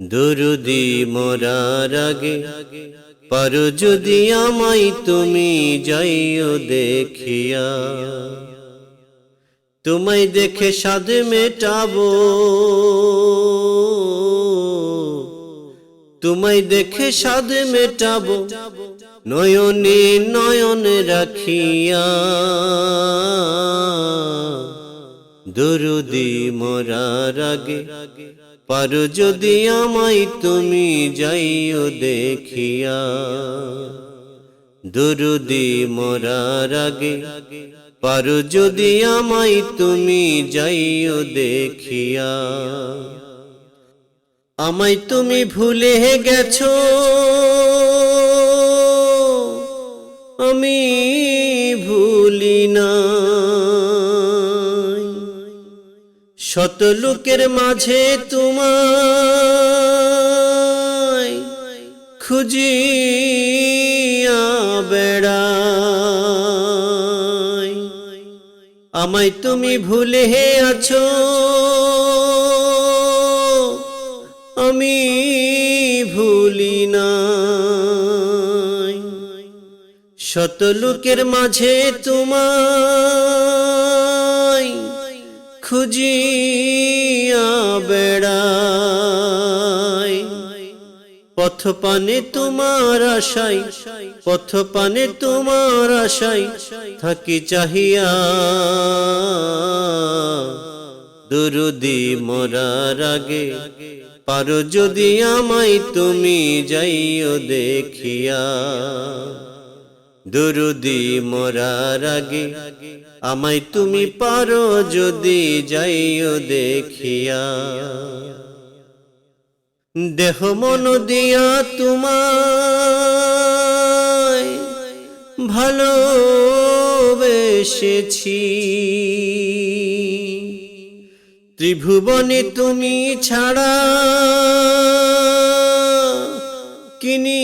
দুরুদি মরার আগে পারো যদি আমায় তুমি যাইও দেখিয়া। তোমায় দেখে সাধ মেটাবো। তোমায় দেখে সাধ মেটাবো, নয়নে নয়ন রাখিয়া। দুরুদি মরার আগে। পারো যদি আমায় তুমি যাইও দেখিয়া। দুরুদি মরার আগে। পারো যদি আমায় তুমি যাইও দেখিয়া। আমায় তুমি ভুলে গেছো। আমি ভুলি না। শত লোকের মাঝে তোমায় খুঁজিয়া বেড়াই। আমায় তুমি ভুলে আছো, আমি ভুলি না শত লোকের মাঝে তোমায় খুঁজিয়া বেড়াই। পথ পানে তোমার আশাই পথ পানে তোমার আশাই থাকি চাহিয়া। দুরুদি মরার আগে পারো যদি আমায় তুমি যাইও দেখিয়া। দুরুদি মরার আগে, আমায় তুমি পারো যদি যাইও দেখিয়া। দেহ মন দিয়া তোমায় ভালোবেসেছি। ত্রিভুবনে তুমি ছাড়া কিনি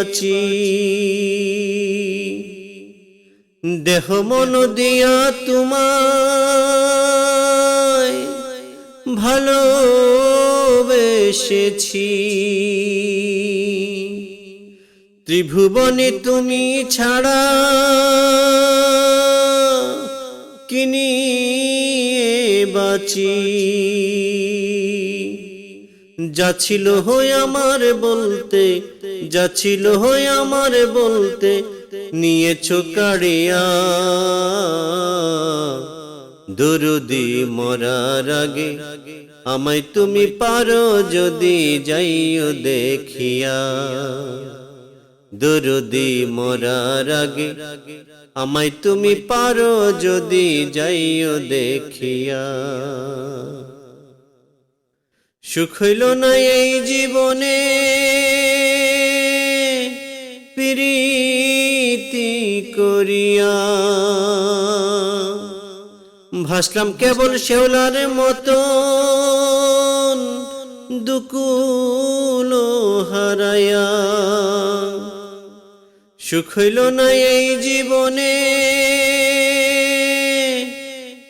বাঁচি। দেহ মন দিয়া তোমায় ভালোবেসেছি। ত্রিভুবনে তুমি ছাড়া কিনি বাঁচি? যা ছিল হয়ে আমার বলতে যা ছিল হয়ে আমার বলতে নিয়েছো কাড়িয়া দুরুদি মরার আগে আমায় তুমি পারো যদি যাইও দেখিয়া। দুরুদি মরার আগে আমায় তুমি পারো যদি যাইও দেখিয়া। সুখ হইল না এই জীবনে। প্রীতি করিয়া। ভাসলাম কেবল শেওলার মতন, দুকুল হারায়া। সুখ হইল না এই জীবনে,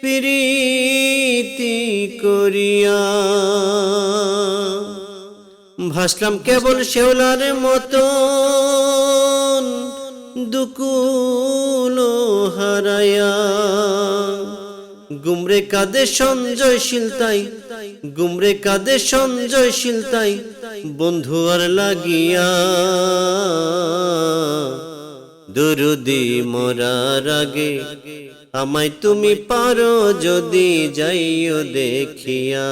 প্রীতি করিয়া। ভাসলাম কেবল শেওলার মতন দুকুল হারায়া। গুমরে কাদে সঞ্জয়শীল তাই গুমরে কাদে সঞ্জয়শীল তাই বন্ধু আর লাগিয়া। দুরুদি মরার আগে আমায় তুমি পারো যদি যাইও দেখিয়া।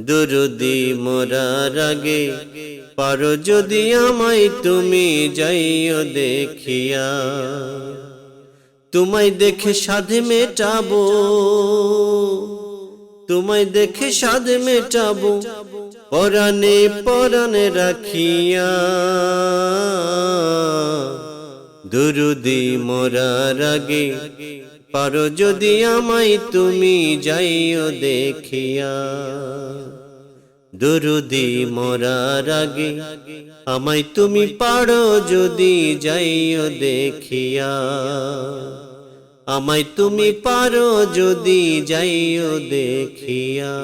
দুরুদি মরার আগে পারো যদি আমায় তুমি যাইও দেখিয়া। তোমায় দেখে সাধে মেটাবো। তোমায় দেখে সাধ মেটাবো। পরাণে পরাণে রাখিয়া। দুরুদি মরার আগে পারো যদি আমায় তুমি যাইও দেখিয়া। দুরুদি মরার আগে আমায় তুমি পারো যদি যাইও দেখিয়া। আমায় তুমি পারো যদি যাইও দেখিয়া।